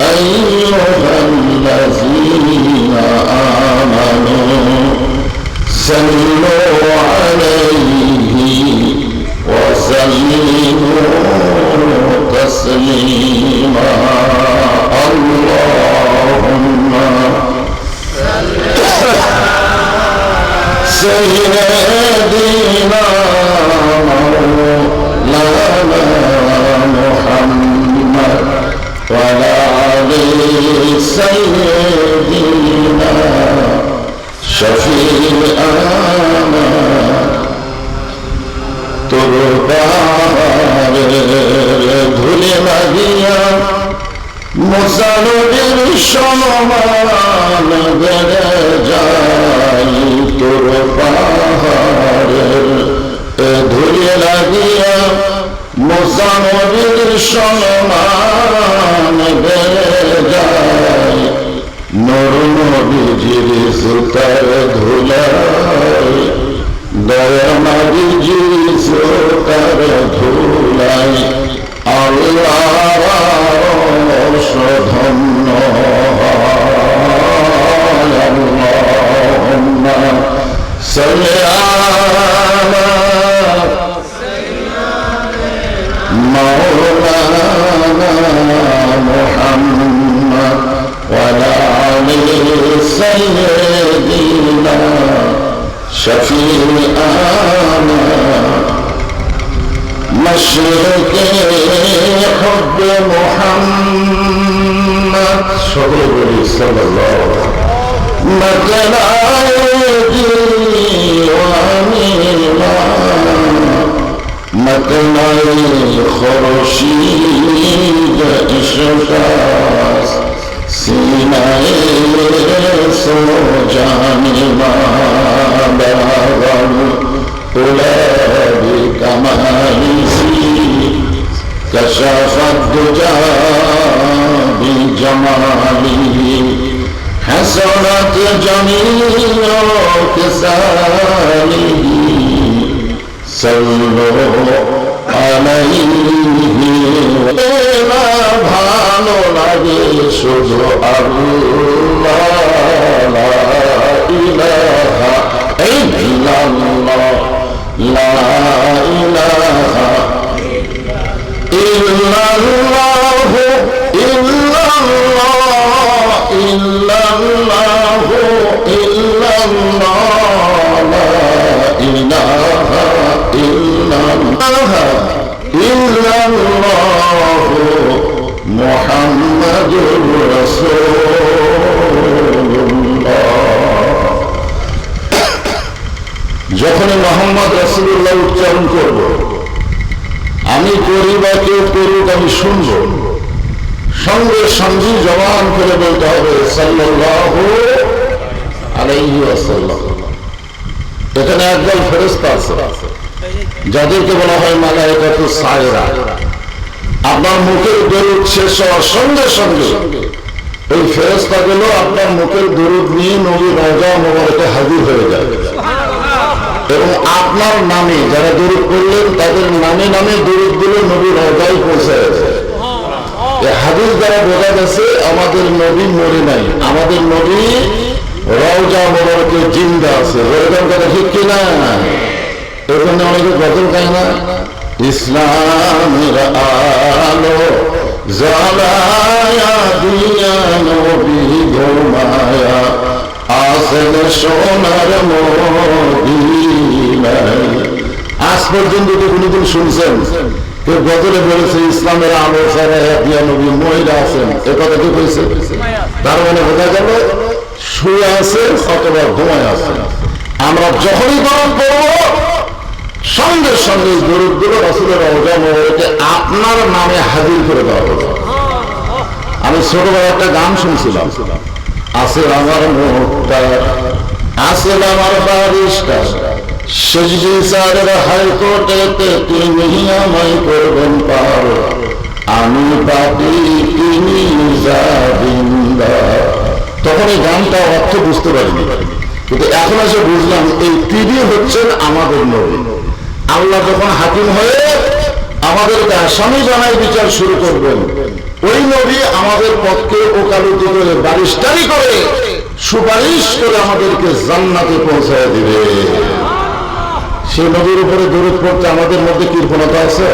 أيها الذين آمنوا صلوا عليه وسلموا تسليما. اللهم سيدنا مولانا سيدنا شفيعنا তোর পাহাড়ের ধুলে লাগিয়া মুসানবীর সমান বেড়ে যাই তোর পাহাড়ের ধুলে লাগিয়া মুসানবীর সমান বেড়ে নবীজির সুতার ধুলাই দয়া মারি সুতার ধুলাই আল্লাহ ধন্য সাল্লি আলা مولانا محمد وعلى آل سيدنا شفيعنا مشرق حب محمد صلى الله عليه وسلم مكناي خرشيد اشتاس सीने सो जानी माधव पुलरी कमाई सी कशफत जाबी जमाली हसरत जमीलो किसानी सल्लो अलैहि ভালো লাগে শুধু আল্লাহ লা ইলাহা ইল্লাল্লাহ রাসূলুল্লাহ। যখনই মোহাম্মদ রাসূলুল্লাহ উচ্চারণ করব, আমি করি বা কেউ করুক, আমি শুনব। সঙ্গে সঙ্গে জবান করে বলতে হবে, সাল্লাল্লাহু আলাইহি ওয়াসাল্লাম। এখানে একদল ফেরেশতা আছে। যাদেরকে বলা হয় মালায়েকাতু সায়রা। আপনার মুখের দরুদ শেষ হওয়ার সঙ্গে সঙ্গে ওই ফেরেশতা গুলো আপনার মুখের দরুদ নিয়ে নবী রওজা মোবারকে হাজির হয়ে যায়। এবং আপনার নামে যারা দরুদ করলেন তাদের নামে নামে দরুদগুলো নবী রওজায় পৌঁছে হাদিস দ্বারা বোঝা গেছে, আমাদের নবী মরে নাই। আমাদের নবী রওজা মোবারকে জিন্দা আছে। ঠিক কিনা? এখানে অনেকে গজল গায় না। ইসলামের আলো জ্বালায়া দিয়া নবী ঘুমায়া আসেন সোনার মদিনায়। আজ পর্যন্ত তো কোনদিন শুনছেন, কেউ গজলে বলেছে, ইসলামের আলো ছাড়া দিয়া নবী মহিলা আছেন। এ কথা কি কইছে? তার মানে বোঝা গেল, শুয়ে আছে অথবা ঘুমায় আছে। আমরা যখনই গরম করব সঙ্গে সঙ্গে গরুরগুলো রসুলের অজামকে আপনার নামে হাজির করে দেওয়া হলো। আমি ছোটবেলা একটা গান শুনছিলাম। আছে আমার মুখটা আছে আমার বারিশটা। আমি গানটা অর্থ বুঝতে পারিনি। কিন্তু বুঝলাম হচ্ছেন আমাদের নবী। আল্লাহ যখন হাকিম হয়ে আমাদেরকে আসামি জানায় বিচার শুরু করবেন, ওই নবী আমাদের পক্ষে ওকালতি করে বারিশটারি করে সুপারিশ করে আমাদেরকে জান্নাতে পৌঁছায় দিবে। সেই নবীর উপরে দূরত পড়তে আমাদের মধ্যে কৃপণতা আছে?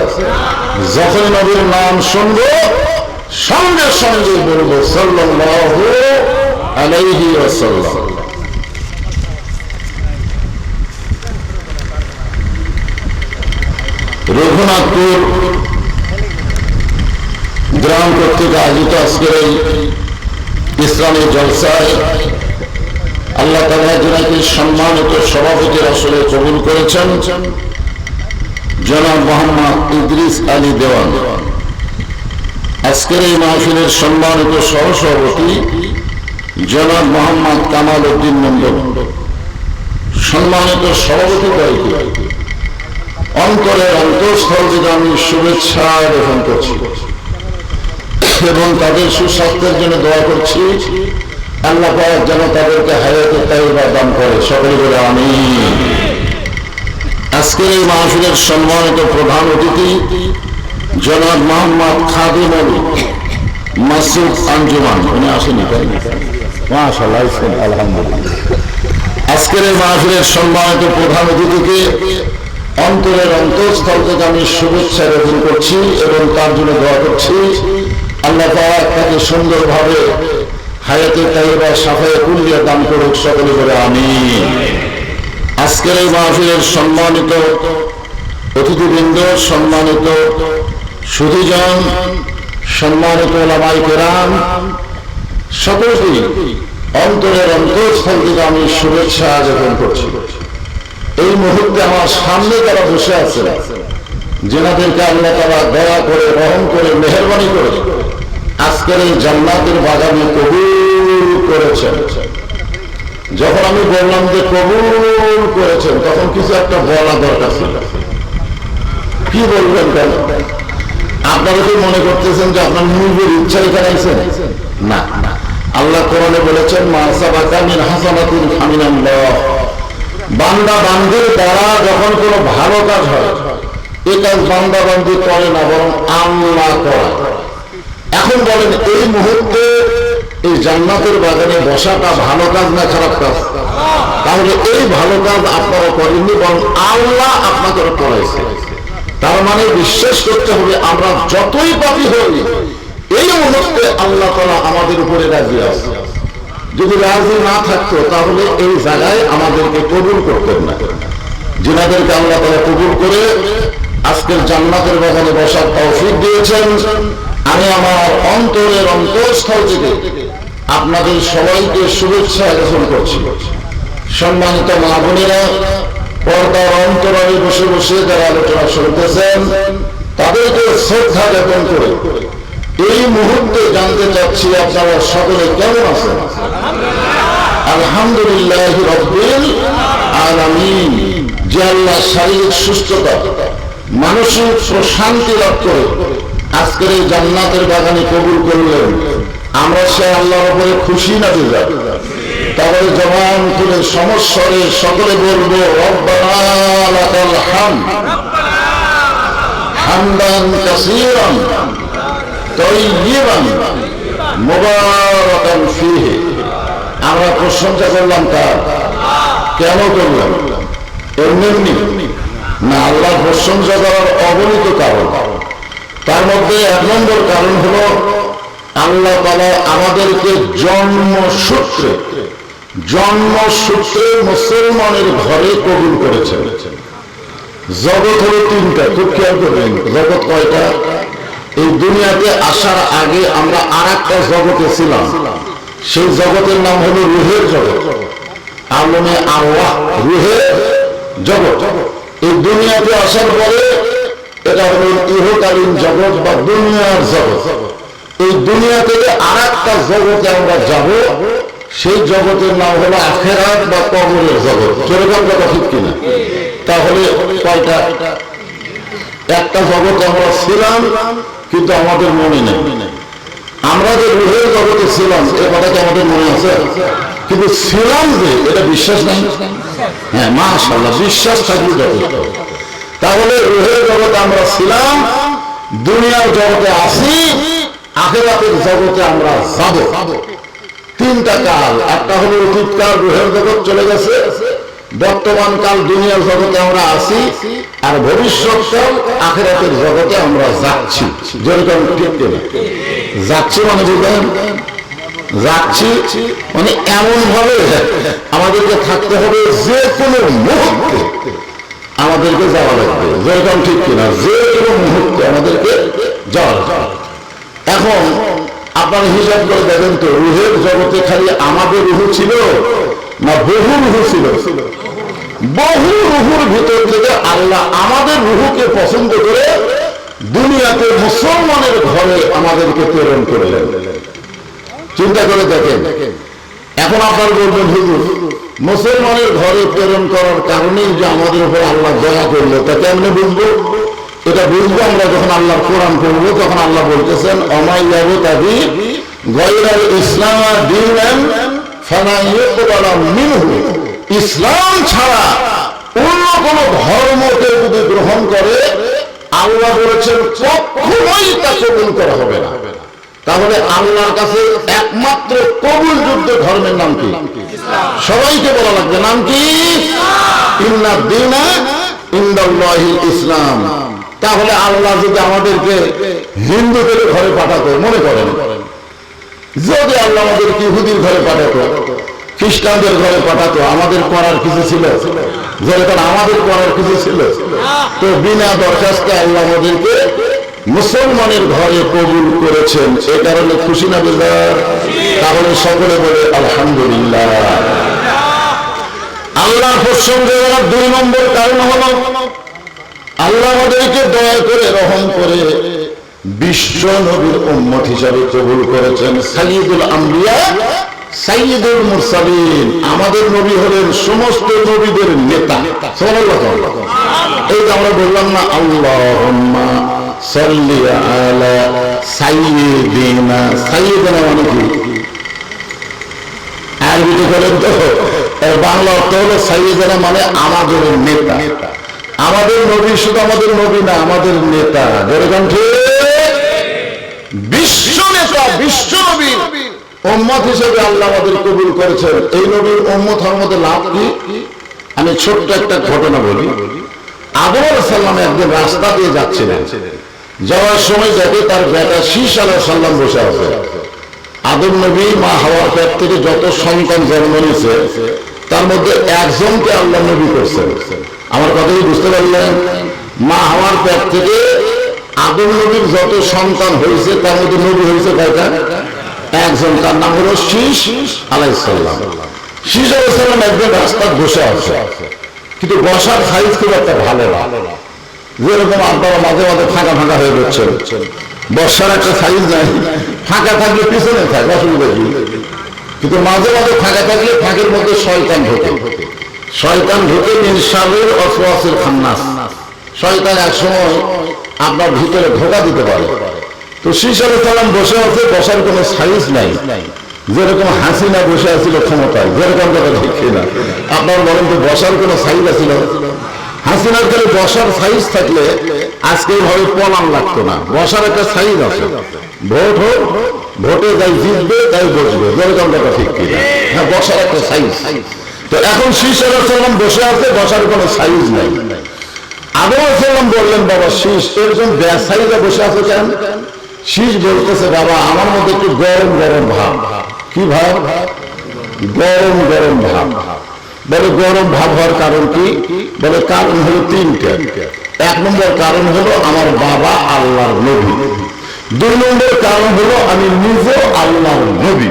যখন নবীর নাম শুনব, সঙ্গে সঙ্গে বলব, সাল্লাল্লাহু আলাইহি ওয়াসাল্লাম। রঘুনাথপুর গ্রাম কর্তৃক আয়োজিত আজকের এই ইসলামী জলসায় আল্লাহ তালা যিনাকে সম্মানিত সভাপতির আসলে কবুল করেছেন, জনাব মোহাম্মদ ইদ্রিস আলী দেওয়ান। আজকের এই মাহফিলের সম্মানিত সহসভাপতি জনাব মোহাম্মদ কামাল উদ্দিন মন্ডল সম্মানিত সভাপতি কয়েকটি অন্তরের অন্তঃস্থল থেকে আমি শুভেচ্ছা গ্রহণ করছি। এবং তাদের সুস্বাস্থ্যের জন্য দোয়া করছি। আল্লাহ পাক যেন তাদেরকে হায়াতে তাইবা দান করে। সকলে বলে আমি আজকের এই মাহফিলের সম্মানিত প্রধান অতিথি জনাব মোহাম্মদ খাদিম আলী মাসুদ আঞ্জুমান। উনি আসেনি তাই আলহামদুলিল্লাহ। আজকের এই মাহফিলের সম্মানিত প্রধান অতিথিকে অন্তরের অন্তঃস্থল থেকে আমি শুভেচ্ছা জ্ঞাপন করছি এবং তার জন্য দোয়া করছি। আল্লাহ পাক তাকে সুন্দরভাবে হায়াতে তাইবা সাফায় কুল্লিয়া দান করুক সকলে করে আমি আজকের এই মাহফিলের সম্মানিত অতিথিবৃন্দ, সম্মানিত সুধীজন, সম্মানিত ওলামাই কেরাম সকলকে অন্তরের অন্তঃস্থল থেকে আমি শুভেচ্ছা জ্ঞাপন করছি। এই মুহূর্তে আমার সামনে যারা বসে আছে, যেনাদেরকে আল্লাহ তারা দয়া করে, রহম করে, মেহরবানি করে আজকের এই জান্নাতের বাগানে কবুল করেছেন। যখন আমি বললাম যে কবুল করেছেন, তখন কিছু একটা বলা দরকার ছিল। কি বলবেন কেন? আপনারা কি মনে করতেছেন যে আপনার নিজের ইচ্ছা এখানে আইছেন না। আল্লাহ কোরআনে বলেছেন, মা সাবাকা মিন হাসানাতিন ফামিনাল্লাহ। বান্দা বান্দির দ্বারা যখন কোনো ভালো কাজ হয় এই কাজ বান্দা বান্দি করে না, বরং আল্লাহ করে। এখন বলেন, এই মুহূর্তে এই জান্নাতের বাগানে বসাটা ভালো কাজ না খারাপ কাজ? তাহলে এই ভালো কাজ আপনারা করেননি, বরং আল্লাহ আপনাকে করাইছে তার মানে বিশ্বাস করতে হবে, আমরা যতই পাপি হই, এই মুহূর্তে আল্লাহ তালা আমাদের উপরে রাজি আছে। যদি রাজি না থাকতো, তাহলে এই জায়গায় আমাদেরকে কবুল করতেন না যিনাদেরকে আল্লাহ তারা কবুল করে আজকের জান্নাতের বাগানে বসার তৌফিক দিয়েছেন। আমি আমার অন্তরের অন্তঃস্থল থেকে আপনাদের সবাইকে শুভেচ্ছা জ্ঞাপন করছি। সম্মানিত মা বোনেরা, পর্দার অন্তরালে বসে বসে যারা আলোচনা শুনতেছেন, তাদেরকে শ্রদ্ধা জ্ঞাপন করে এই মুহূর্তে জানতে চাচ্ছি আপনারা সকলে কেমন আছেন? আলহামদুলিল্লাহ রব্বিল আলামিন। যে আল্লাহ শারীরিক সুস্থতা, মানসিক প্রশান্তি লাভ করে আজকের এই জান্নাতের বাগানে কবুল করলেন, আমরা সে আল্লাহর উপরে খুশি না বেজা তারপরে জবান তুলে সমস্যরে সকলে বলব, রব্বানা হামদান কাসীরান। আমরা প্রশংসা করলাম তার। কেন করলাম? এমনি না, আল্লাহ প্রশংসা করার অগণিত কারণ। তার মধ্যে এক নম্বর কারণ হলো, আল্লাহ তালা আমাদেরকে জন্মসূত্রে জন্মসূত্রে মুসলমানের ঘরে কবুল করেছেন। জগৎ হলো তিনটা খুব খেয়াল করবেন জগৎ কয়টা? এই দুনিয়াতে আসার আগে আমরা আর একটা জগতে ছিলাম। সেই জগতের নাম হলো রুহের জগৎ। আলমে আল্লাহ রুহের জগৎ। এই দুনিয়াতে আসার পরে এটা হলো ইহকালীন জগৎ বা দুনিয়ার জগৎ। এই দুনিয়া থেকে আর একটা জগতে আমরা যাব, সেই জগতের নাম হলো আখেরাত বা কবরের জগৎ। যেরকম কথা ঠিক কিনা? তাহলে কয়টা? একটা জগতে আমরা ছিলাম কিন্তু আমাদের মনে নেই। আমরা যে রুহের জগতে ছিলাম, এ কথা কি আমাদের মনে আছে? কিন্তু ছিলাম যে, এটা বিশ্বাস নাই। হ্যাঁ মাশাল্লাহ বিশ্বাস থাকলে যথেষ্ট তাহলে রুহের জগতে আমরা ছিলাম, দুনিয়ার জগতে আসি আখেরাতের জগতে আমরা যাব। তিনটা কাল, একটা হলো অতীত কাল রুহের জগৎ চলে গেছে বর্তমান কাল দুনিয়ার জগতে আমরা আছি আর ভবিষ্যৎ কাল আখেরাতের জগতে আমরা যাচ্ছি। যাচ্ছি মানে বুঝলেন যাচ্ছি মানে এমন ভাবে আমাদেরকে থাকতে হবে যে কোনো মুহূর্তে আমাদেরকে যাওয়া লাগবে। যেরকম ঠিক কিনা? যে কোনো মুহূর্তে আমাদেরকে যাওয়া লাগবে। এখন আপনার হিসাব করে দেখেন তো, রুহের জগতে খালি আমাদের রুহু ছিল না, বহু রুহু ছিল। বহু রুহুর ভিতর থেকে আল্লাহ আমাদের রুহুকে পছন্দ করে দুনিয়াতে মুসলমানের ঘরে আমাদেরকে প্রেরণ করলেন। চিন্তা করে দেখেন। এখন আপনার বলবেন, হুজুর, মুসলমানের ঘরে প্রেরণ করার কারণেই যে আমাদের উপর আল্লাহ দয়া করল, তা কেমনে বুঝব? এটা বুঝব আমরা যখন আল্লাহর কোরআন করব তখন আল্লাহ বলতেছেন, অমাই যাব তাবি গয়রাল ইসলাম দিন ইসলাম ছাড়া অন্য কোন ধর্মকে যদি গ্রহণ করে, আল্লাহ বলেছেন, কখনোই তা কবুল করা হবে না। তাহলে আল্লাহর কাছে একমাত্র কবুল যুদ্ধ ধর্মের নাম কি? সবাইকে বলা লাগবে, নাম কি? ইসলাম। তাহলে আল্লাহ যদি আমাদেরকে হিন্দুদের ঘরে পাঠাতো, মনে করেন? যদি আল্লাহ আমাদেরকে ইহুদির ঘরে পাঠাতো, খ্রিস্টানদের ঘরে পাঠাতো, আমাদের করার কিছু ছিল? যেরকম আমাদের করার কিছু ছিল? তো বিনা দরখাস্তে আল্লাহ আমাদেরকে মুসলমানের ঘরে কবুল করেছেন। এ কারণে খুশি না বেজার তাহলে সকলে বলে, আলহামদুলিল্লাহ। আল্লাহ প্রসঙ্গে দুই নম্বর কারণ হল, আল্লাহ আমাদেরকে দয়া করে রহম করে বিশ্ব নবীর উম্মত হিসাবে কবুল করেছেন সাইয়দুল আম্বিয়া সাইয়দুল মুরসালিন। আমাদের নবী হলেন সমস্ত নবীদের নেতা। এই আমরা বললাম না, আল্লাহুম্মা সাল্লি আলা সাইয়্যিদিনা। সাইয়্যিদিনা মানে কি? আরবিতে বলেন তো বাংলা অর্থ হলো সাইয়্যিদিনা মানে আমাদের নেতা। আমাদের নবী শুধু আমাদের নবী না, আমাদের নেতা। যেরকম ঠিক? বিশ্ব নেতা বিশ্ব নবী। উম্মত হিসেবে আল্লাহ আমাদের কবুল করেছেন। এই নবীর উম্মত হওয়ার লাভ কি? আমি ছোট্ট একটা ঘটনা বলি। আবু একদিন রাস্তা দিয়ে যাচ্ছিলেন। যাওয়ার সময় দেখে তার বেটা শীষ আলাহ সাল্লাম বসে আছে। আদম নবী, মা হাওয়ার পেট থেকে যত সন্তান জন্ম নিয়েছে, তার মধ্যে একজনকে আল্লাহ নবী করছেন। আমার কথা কি বুঝতে পারলেন? মা হাওয়ার পেট থেকে আদম নবীর যত সন্তান হয়েছে, তার মধ্যে নবী হয়েছে কয়টা? একজন, তার নাম হলো শীষ আলাইসাল্লাম শীষ আলাইসাল্লাম একজন রাস্তায় বসে আছে। কিন্তু বসার সাইজ খুব একটা ভালো না। যেরকম আপনারা মাঝে মাঝে ফাঁকা ফাঁকা হয়ে যাচ্ছেন বর্ষার একটা সাইজ নাই। ফাঁকা থাকলে পিছনে থাকে, অসুবিধা কি? কিন্তু মাঝে মাঝে ফাঁকা থাকলে ফাঁকের মধ্যে শয়তান ঢোকে। শয়তান ঢোকে ইনসারের অসওয়াসের খান্নাস। শয়তান এক সময় আপনার ভিতরে ধোকা দিতে পারে। তো শিশারে সালাম বসে আছে, বসার কোনো সাইজ নাই। যেরকম হাসিনা বসে আছিল ক্ষমতায়, যেরকম না। আপনার বলেন তো বসার কোনো সাইজ আছিল? হাসিনার খালি বসার সাইজ থাকলে আজকে এইভাবে পলান লাগতো না। বসার একটা সাইজ আছে। ভোট হোক, ভোটে যাই জিতবে, তাই বসবে। যেরকম কথা ঠিক কিনা। হ্যাঁ বসার একটা সাইজ। তো এখন শীষ সাল্লাম বসে আছে, বসার কোনো সাইজ নাই। আদম সাল্লাম বললেন, বাবা, শীষ। এরকম ব্যবসায়ীরা বসে আছে কেন? শীষ বলতেছে, বাবা, আমার মধ্যে একটু গরম গরম ভাব। কি ভাব? গরম গরম ভাব। বলে, গরম ভাব হওয়ার কারণ কি? বলে, কারণ হলো তিনটা। এক নম্বর কারণ হলো আমার বাবা আল্লাহর নবী। দুই নম্বর কারণ হলো আমি নিজে আল্লাহর নবী।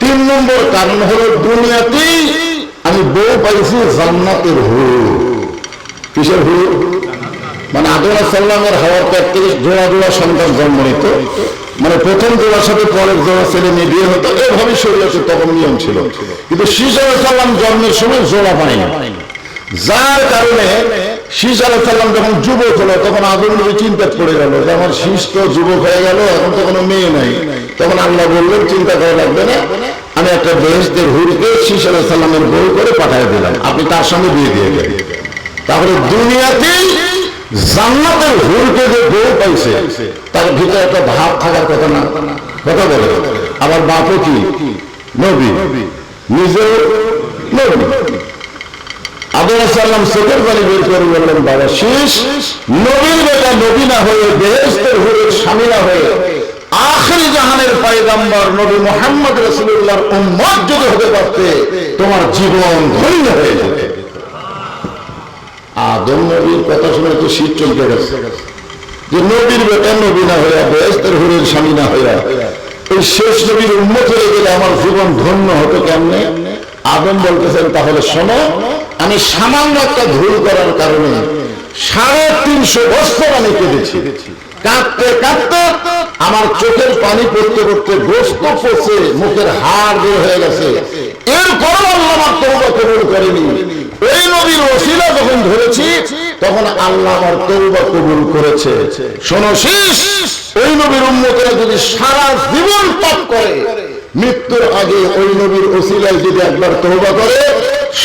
তিন নম্বর কারণ হলো দুনিয়াতেই আমি বউ পাইছি জান্নাতের হু কিসের হু মানে আদম সাল্লামের হাওয়ার পেট থেকে জোড়া জোড়া সন্তান জন্ম নিত মানে প্রথম জোড়ার সাথে পরের জোড়া ছেলে মেয়ে বিয়ে হতো, এভাবে শরীয়তে তখন নিয়ম ছিল। কিন্তু শীষ সাল্লাম জন্মের সময় জোড়া পায়নি। যার কারণে শীষ আলাহ সাল্লাম যখন যুবক হলো, তখন আদম নবী চিন্তা পড়ে গেল যে আমার শীষ তো যুবক হয়ে গেল, এখন তো কোনো মেয়ে নাই। তখন আল্লাহ বললেন, চিন্তা করা লাগবে না, আমি একটা বেহেস্তের হুরকে শীষ আলাহ সাল্লামের বই করে পাঠিয়ে দিলাম। আপনি তার সঙ্গে বিয়ে দিয়ে গেলেন তাহলে দুনিয়াতেই জান্নাতের হুরকে যে বউ পাইছে, তার ভিতরে একটা ভাব থাকার কথা না। কথা বলে। আবার বাপও কি? নবী। নিজেও নবী। আদর চোখের পানি বের করে বললেন, বাবা, শীষ। নবীর বেটা নবী না বেহেস্তের হুরের স্বামী না আখরি জাহানের নবী মোহাম্মদ হতে পারতে, তোমার জীবন ধন্য হয়ে যেত আদম নবীর কথা শুনে তো শীত চলতে গেছে। যে নবীর বেটা নবী না হইয়া স্বামী না হইয়া, এই শেষ নবীর উন্মত হয়ে গেলে আমার জীবন ধন্য হতো কেমনে? আদম বলতেছেন, তাহলে শোনো, আমি সামান্য একটা ভুল করার কারণে সাড়ে তিনশো বছর আমি কেঁদেছি কাঁদতে কাঁদতে আমার চোখের পানি পড়তে পড়তে গোস্ত পচে মুখের হাড় বের হয়ে গেছে। তৌবা কবুল করেনি। ওই নবীর ওসিলা যখন ধরেছি, তখন আল্লাহ আমার তৌবা কবুল করেছে। শোনো, শীষ। ওই নবীর উন্মতরা যদি সারা জীবন পাপ করে, মৃত্যুর আগে ওই নবীর ওসিলায় যদি একবার তৌবা করে,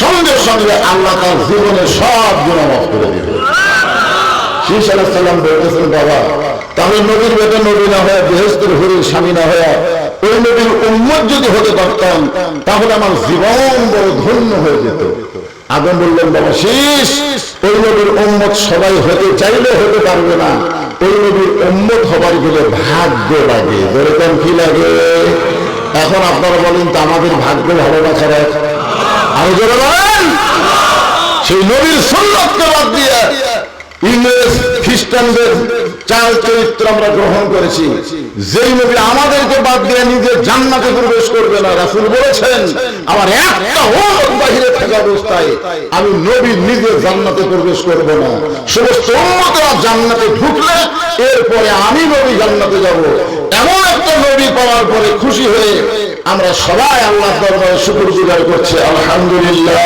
সঙ্গে সঙ্গে আল্লাহ তার জীবনে সব গুণা করে দেবে। শীষ আলাহাল্লাম বলতেছেন, বাবা, তাহলে নবীর বেটা নবী না হয়ে বৃহস্পতির হরির স্বামী না হয়ে ওই নবীর উন্মত যদি হতে পারতাম, তাহলে আমার জীবন বড় ধন্য হয়ে যেত। আদম বললেন, বাবা, শীষ। ওই নবীর উম্মত সবাই হতে চাইলে হতে পারবে না। ওই নবীর উম্মত হবার গেলে ভাগ্য লাগে। যেরকম কি লাগে? এখন আপনারা বলেন তো, আমাদের ভাগ্য ভালো না খারাপ? আরও জোরে বলেন। সেই নবীর সুন্নতকে বাদ দিয়ে ইংরেজ খ্রিস্টানদের চাল চরিত্র আমরা গ্রহণ করেছি। যেই নবী আমাদেরকে বাদ দিয়ে নিজের জান্নাতে প্রবেশ করবে না, রাসুল বলেছেন, আমার একটা হোক বাহিরে থাকা অবস্থায় আমি নবী নিজে জান্নাতে প্রবেশ করব না। সমস্ত উন্মতরা জান্নাতে ঢুকলে এরপরে আমি নবী জান্নাতে যাব। এমন একটা নবী পাওয়ার পরে খুশি হয়ে আমরা সবাই আল্লাহ দরবারে শুকুর গুজার করছি, আলহামদুলিল্লাহ।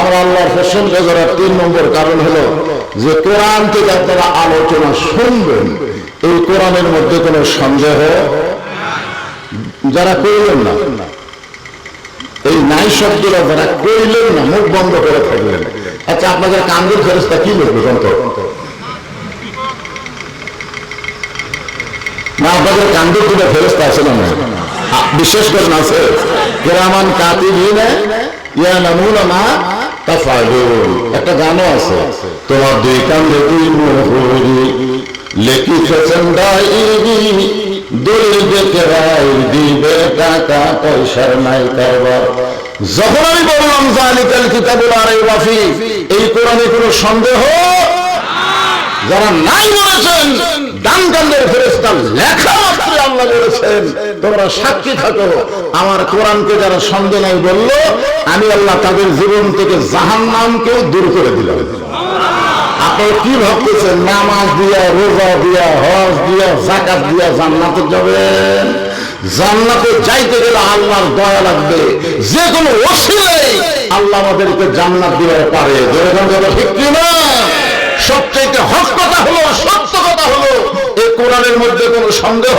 আমরা আল্লাহর প্রশংসা করার তিন নম্বর কারণ হলো যে কোরআন থেকে আপনারা আলোচনা শুনবেন, এই কোরআনের মধ্যে কোনো সন্দেহ? যারা করলেন না, এই নাই শব্দরা যারা করলেন না, মুখ বন্ধ করে থাকলেন। আচ্ছা আপনাদের কান্দের ফেরস্তা কি বলবে কন্ত না, আপনাদের কান্দের দুটো ফেরস্তা আছে না না? বিশেষ করে না আছে। কেরামান কাতিবিন ইয়া নামুনা মা তাফালুন একটা গানও আছে। তোমার দুই কান্দে দুই মোহরি লিখিতেছেন ডায়েরি, দলিল দেখে রায় দিবে টাকা পয়সার নাই কারবার। যখন আমি বললাম, জালিকাল কিতাবুল আরে ওয়াফি এই কোরআনে কোনো সন্দেহ? যারা নাই বলেছেন ডান কান্দের লেখা মাত্র আল্লাহ বলেছেন, তোমরা সাক্ষী থাকো। আমার কোরআনকে যারা সন্দেহ নাই বলল, আমি আল্লাহ তাদের জীবন থেকে জাহান নামকেও দূর করে দিলাম। কি ভাবতেছেন? নামাজ দিয়া, রোজা দিয়া, হজ দিয়া জাকাত দিয়া জান্নাতে যাবেন? জান্নাতে যাইতে গেলে আল্লাহর দয়া লাগবে। যে কোনো ওসিলাই আল্লাহ আমাদেরকে জান্নাত দিতে পারে। যেরকম ঠিক না সবচাইতে হক কথা হলো, সত্য কথা হলো এই কোরআনের মধ্যে কোনো সন্দেহ?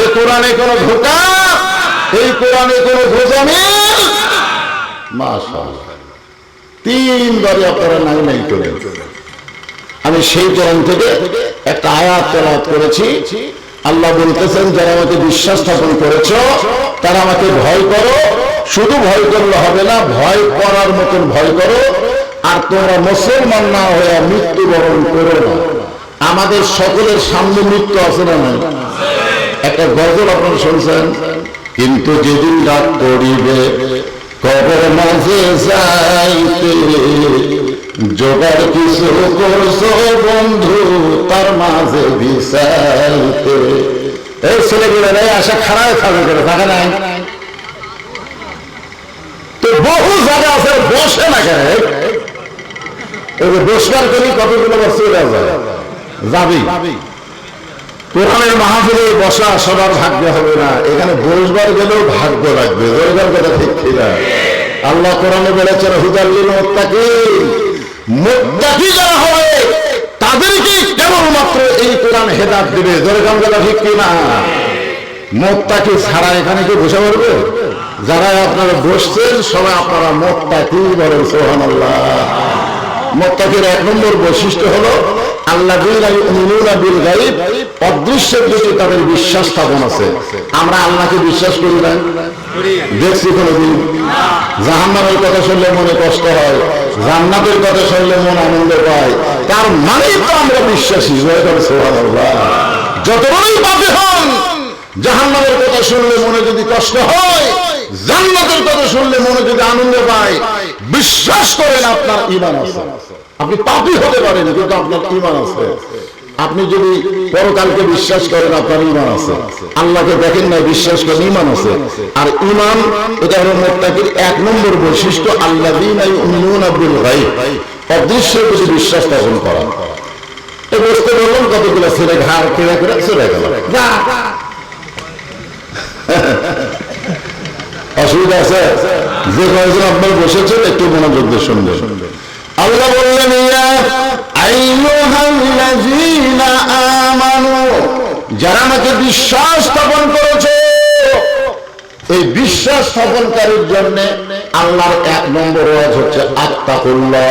এই কোরআনে কোনো ধোকা? এই কোরআনে কোনো মাশাআল্লাহ। তিনবারে আপনারা নাই নাই করে আমি সেই কোরআন থেকে একটা আয়াত তেলাওয়াত করেছি। আল্লাহ বলতেছেন, যারা আমাকে বিশ্বাস স্থাপন করেছ, তারা আমাকে ভয় করো। শুধু ভয় করলে হবে না, ভয় করার মতন ভয় করো। আর তোমরা মুসলমান না হয়ে মৃত্যুবরণ করো না। আমাদের সকলের সামনে মৃত্যু আছে না একটা গজল আপনারা শুনছেন? কিন্তু যেদিন রাত পড়িবে কবর মাঝে যাইতে জোগাড় কিছু করছ বন্ধু, তার মাঝে বিছাইতে। এই ছেলেগুলো রে আশা খারাপ থাকবে করে, থাকে নাই? তো বহু জায়গা আছে বসে না কেন? এই যে বসবার করি কতগুলো যাবি কোরআনের মাহফিলে বসা সবার ভাগ্য হবে না। এখানে বসবার গেলেও ভাগ্য লাগবে। কথা ঠিক কিনা? আল্লাহ কোরআনে বলেছেন হুদাল্লিল মোত্তাকি মোত্তাকি যারা হবে তাদেরকে কেবলমাত্র এই কোরআন হেদাত দেবে। জোরদার কথা ঠিক কিনা? মোত্তাকি ছাড়া এখানে কি বসে পড়বে? যারা আপনারা বসছেন সবাই আপনারা মোত্তাকি বলেন সোহান আল্লাহ মোত্তাকির এক নম্বর বৈশিষ্ট্য হলো আল্লাহ বিল গাইব অদৃশ্যের প্রতি তাদের বিশ্বাস স্থাপন আছে। আমরা আল্লাহকে বিশ্বাস করি না। দেখছি কোনোদিন। জাহান্নামের কথা শুনলে মনে কষ্ট হয়, জান্নাতের কথা শুনলে মন আনন্দ পায়। তার মানেই তো আমরা বিশ্বাসী সোহান আল্লাহ যত বড়ই হন, জাহান্নামের কথা শুনলে মনে যদি কষ্ট হয় জান্নাতের কথা শুনলে মনে যদি আনন্দ পায়, বিশ্বাস করেন আপনার ইমান আছে। আপনি পাপি হতে পারেন, কিন্তু আপনার ইমান আছে। আপনি যদি পরকালকে বিশ্বাস করেন, আপনার ইমান আছে। আল্লাহকে দেখেন না বিশ্বাস করেন ইমান আছে। আর ইমান এটা হলো এক নম্বর বৈশিষ্ট্য আল্লাহ আব্দুল ভাই অদৃশ্যের প্রতি বিশ্বাস স্থাপন করা এই বসতে বললাম কতগুলো ছেলে ঘাড় কেড়ে করে চলে গেল যা অসুবিধা আছে? যে কয়েকজন আপনার বসেছেন, একটু মনোযোগ দিয়ে শুনবে আল্লাহ বললেন যারা আমাকে বিশ্বাস স্থাপন করেছে, এই বিশ্বাস স্থাপনকারীর জন্য আল্লাহর এক নম্বর ওয়াজ হচ্ছে আত্মা আত্মাকুল্লাহ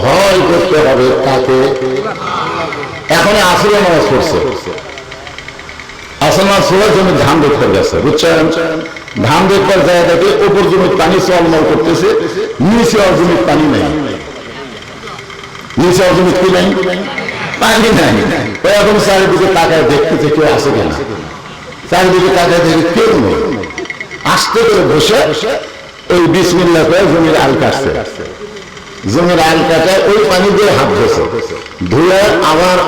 ভয় করতে হবে তাকে। এখন আসলে নামাজ পড়ছে। আসল নামাজ পড়ে জমি ধান দেখতে গেছে, বুঝছেন? ধান দেখবার দেখে উপর জমির পানি চলমল করতেছে, নিচে আর জমির পানি নেই। নিচে আর জমির কি নেই? পানি নাই। এখন চারিদিকে তাকায় দেখতেছে কেউ আসে কিনা। চারিদিকে তাকায় দেখে কেউ নেই। আস্তে করে বসে ওই বিসমিল্লা করে জমির আল কাটছে। জমির আল কাটায় ওই পানি দিয়ে হাত ধরেছে। ধুয়ে আবার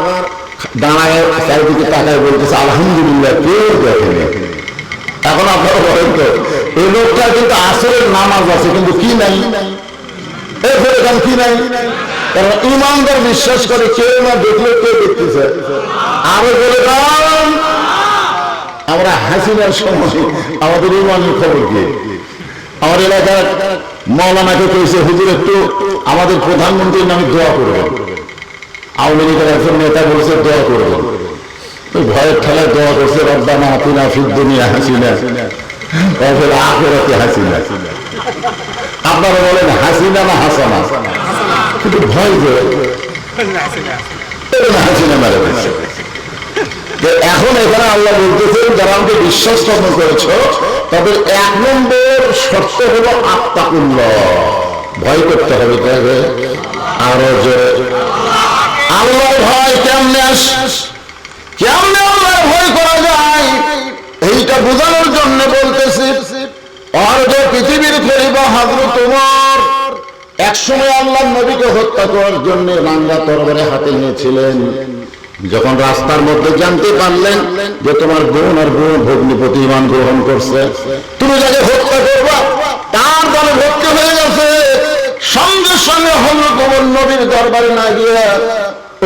দাঁড়ায় চারিদিকে তাকায় বলতেছে, আলহামদুলিল্লাহ, কেউ দেখেনি। এখন আপনারা বলেন তো, এই লোকটা কিন্তু আসরের নামাজ আছে, কিন্তু কি নাই? এরপরে এখন কি নাই? কারণ ইমানদার বিশ্বাস করে কেউ না দেখলে কেউ দেখতেছে। আরও বলে আমরা হাসিনার সময় আমাদের ইমানের খবর কি? আমার এলাকার মৌলানাকে কইছে, হুজুর, একটু আমাদের প্রধানমন্ত্রীর নামে দোয়া করবেন। আওয়ামী লীগের একজন নেতা বলেছে, দোয়া করবেন। ভয়ের ঠেলায় দোয়া করছে, রব্বানা আতিনা ফিদ দুনিয়া হাসিনা তারপরে আখেরাতে হাসিনা। আপনারা বলেন, হাসিনা না হাসানা? কিন্তু ভয় যে হাসিনা মেরে যে এখন এখানে আল্লাহ বলতেছেন যারা আমাকে বিশ্বাস স্থাপন করেছ, তাদের এক নম্বর শর্ত হলো আত্মাকুল্ল ভয় করতে হবে তাহলে আরও জোরে। আল্লাহ ভয় কেমনে আস কেমনে আল্লাহ ভয় করা যায়? এইটা বোঝানোর জন্য বলতেছি যে পৃথিবীর ফেরিবা হাজর তোমার একসময় আল্লাহ নবীকে হত্যা করার জন্য রাঙ্গা তরবারে হাতে নিয়েছিলেন। যখন রাস্তার মধ্যে জানতে পারলেন যে তোমার বোন আর বোন ভগ্নিপতি ইমান গ্রহণ করছে, তুমি যাকে হত্যা করবা, তার দলে ভক্তি হয়ে গেছে। সঙ্গে সঙ্গে হল কবর নবীর দরবারে না গিয়ে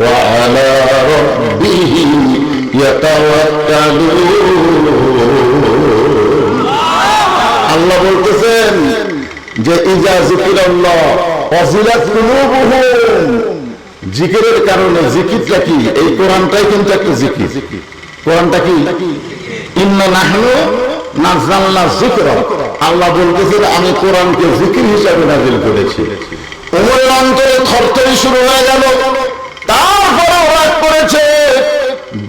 وعلى ربهم يتوكلون আল্লাহ বলতেছেন যে ইজা জিকিরাল্লাহ অজিলাত কুলুবুহুম জিকিরের কারণে জিকিরটা কি এই কোরআনটাই কিন্তু একটা জিকির কোরআনটা কি ইন্না নাহনু নাযালনা যিকরা আল্লাহ বলতেছেন আমি কোরআনকে জিকির হিসাবে নাযিল করেছি ওমরের অন্তরে থরথরি শুরু হয়ে গেল তারপরে রাগ করেছে।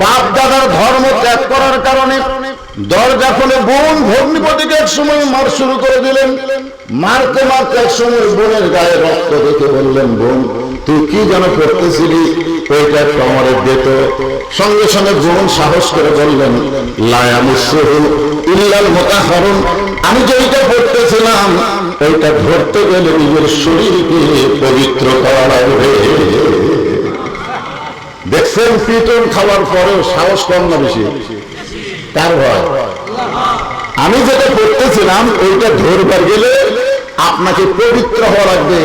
বাপ দাদার ধর্ম ত্যাগ করার কারণে দরজা খুলে বোন ভগ্নিপতিকে এক সময় মার শুরু করে দিলেন। মারতে মারতে এক সময় বোনের গায়ে রক্ত দেখে বললেন, বোন, তুই কি যেন করতেছিলি? ওইটা কমরে দিত সঙ্গে সঙ্গে বোন সাহস করে বললেন লায়ামুসরু ইল্লাল মোতাহরুন, আমি যেইটা করতেছিলাম, ওইটা ধরতে গেলে নিজের শরীরকে পবিত্র করা লাগবে। দেখছেন পিটন খাওয়ার পরেও সাহস কম না বেশি। কার ভয়। আমি যেটা করতেছিলাম, ওইটা ধরবার গেলে আপনাকে পবিত্র হওয়া লাগবে।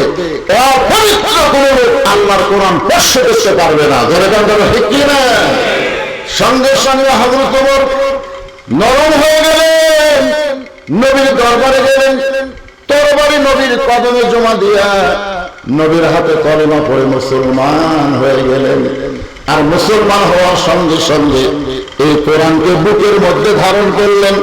অপবিত্র কোনো লোক আল্লাহর কোরআন স্পর্শ করতে পারবে না। ধরে কারণ ঠিক কি না সঙ্গে সঙ্গে হজরত ওমর নরম হয়ে গেলেন, নবীর দরবারে গেলেন, তরবারি নবীর কদমে জমা দিয়া নবীর হাতে কলমা পড়ে মুসলমান হয়ে গেলেন। আর মুসলমান হওয়ার সঙ্গে সঙ্গে এই কোরআনকে বুকের মধ্যে ধারণ করলেন।